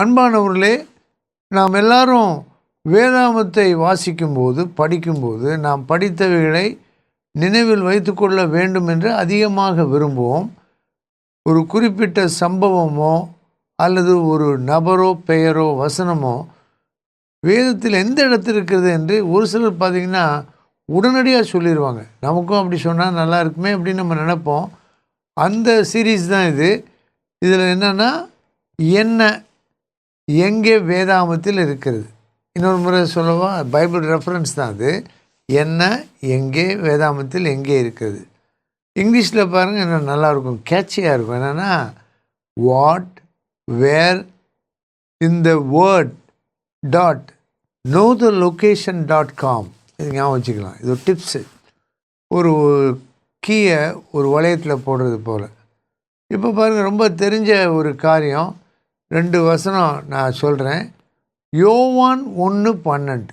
அன்பானவர்களே நாம் எல்லாரும் வேதாமத்தை வாசிக்கும்போது படிக்கும்போது நாம் படித்தவைகளை நினைவில் வைத்துக்கொள்ள வேண்டும் என்று அதிகமாக விரும்புவோம். ஒரு குறிப்பிட்ட சம்பவமோ அல்லது ஒரு நபரோ பெயரோ வசனமோ வேதத்தில் எந்த இடத்துல இருக்கிறது என்று ஒரு சிலர் பார்த்திங்கன்னா உடனடியாக சொல்லிடுவாங்க. நமக்கும் அப்படி சொன்னால் நல்லா இருக்குமே அப்படின்னு நம்ம நினைப்போம். அந்த சீரீஸ் தான் இது. இதில் என்னென்னா என்ன எங்கே வேதாமத்தில் இருக்கிறது? இன்னொரு முறை சொல்லவா? பைபிள் ரெஃபரன்ஸ் தான் அது. என்ன எங்கே வேதாமத்தில் எங்கே இருக்கிறது? இங்கிலீஷில் பாருங்கள் என்ன நல்லாயிருக்கும். கேட்சியாக இருக்கும். என்னென்னா வாட் வேர் இந்த word dot no the location dot com இது ஞாபகம் வச்சுக்கலாம். இது ஒரு டிப்ஸு ஒரு கீயை ஒரு வளையத்தில் போடுறது போல். இப்போ பாருங்கள் ரொம்ப தெரிஞ்ச ஒரு காரியம். ரெண்டு வசனம் நான் சொல்கிறேன் யோவான் ஒன்று பன்னெண்டு.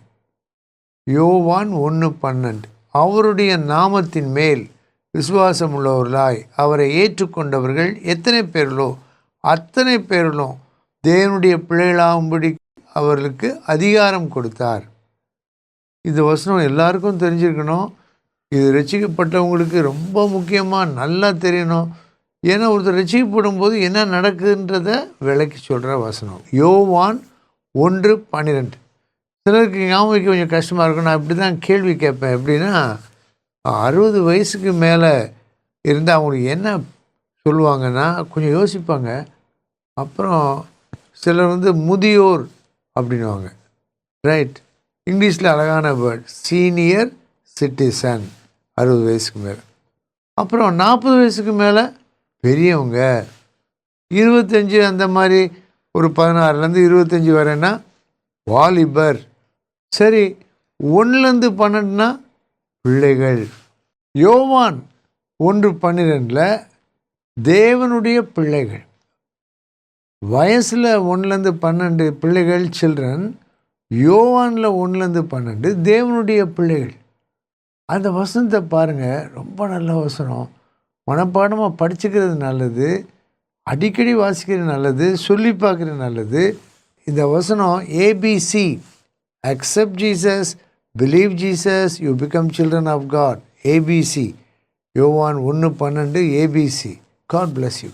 யோவான் ஒன்று பன்னெண்டு. அவருடைய நாமத்தின் மேல் விசுவாசம் உள்ளவர்களாய் அவரை ஏற்றுக்கொண்டவர்கள் எத்தனை பேர்களோ அத்தனை பேர்களும் தேவனுடைய பிள்ளைகளாகும்படி அவர்களுக்கு அதிகாரம் கொடுத்தார். இந்த வசனம் எல்லாருக்கும் தெரிஞ்சிருக்கணும். இது ரசிக்கப்பட்டவங்களுக்கு ரொம்ப முக்கியமாக நல்லா தெரியணும். ஏன்னா ஒருத்தர் ரசிக்கப்படும் போது என்ன நடக்குதுன்றத விளக்கி சொல்கிற வசனம். யோவான் ஒன்று பன்னிரெண்டு. சிலருக்கு ஞாபகம் வைக்க கொஞ்சம் கஷ்டமாக இருக்கும். நான் இப்படி தான் கேள்வி கேட்பேன். எப்படின்னா அறுபது வயசுக்கு மேலே இருந்தால் அவங்களுக்கு என்ன சொல்லுவாங்கன்னா கொஞ்சம் யோசிப்பாங்க. அப்புறம் சிலர் வந்து முதியோர் அப்படின்வாங்க ரைட் இங்கிலீஷில் அழகான வேர்ட் சீனியர் சிட்டிசன் அறுபது வயசுக்கு மேலே. அப்புறம் நாற்பது வயசுக்கு மேலே பெரியவங்க இருபத்தஞ்சி அந்த மாதிரி ஒரு பதினாறுலேருந்து இருபத்தஞ்சி வரேன்னா வாலிபர். சரி ஒன்றுலேருந்து பன்னெண்டுனா பிள்ளைகள். யோவான் ஒன்று பன்னிரெண்டில் தேவனுடைய பிள்ளைகள். வயசில் ஒன்றுலேருந்து பன்னெண்டு பிள்ளைகள் சில்ட்ரன் யோவானில் ஒன்றுலேருந்து பன்னெண்டு தேவனுடைய பிள்ளைகள். அந்த வசனத்தை பாருங்கள் ரொம்ப நல்ல வசனம். மனப்பாடமாக படிச்சுக்கிறது நல்லது அடிக்கடி வாசிக்கிறது நல்லது சொல்லி பார்க்குறது நல்லது. இந்த வசனம் ABC accept Jesus believe Jesus you become children of God ABC யோவான் ஒன்று பன்னெண்டு ஏபிசி காட் பிளஸ் யூ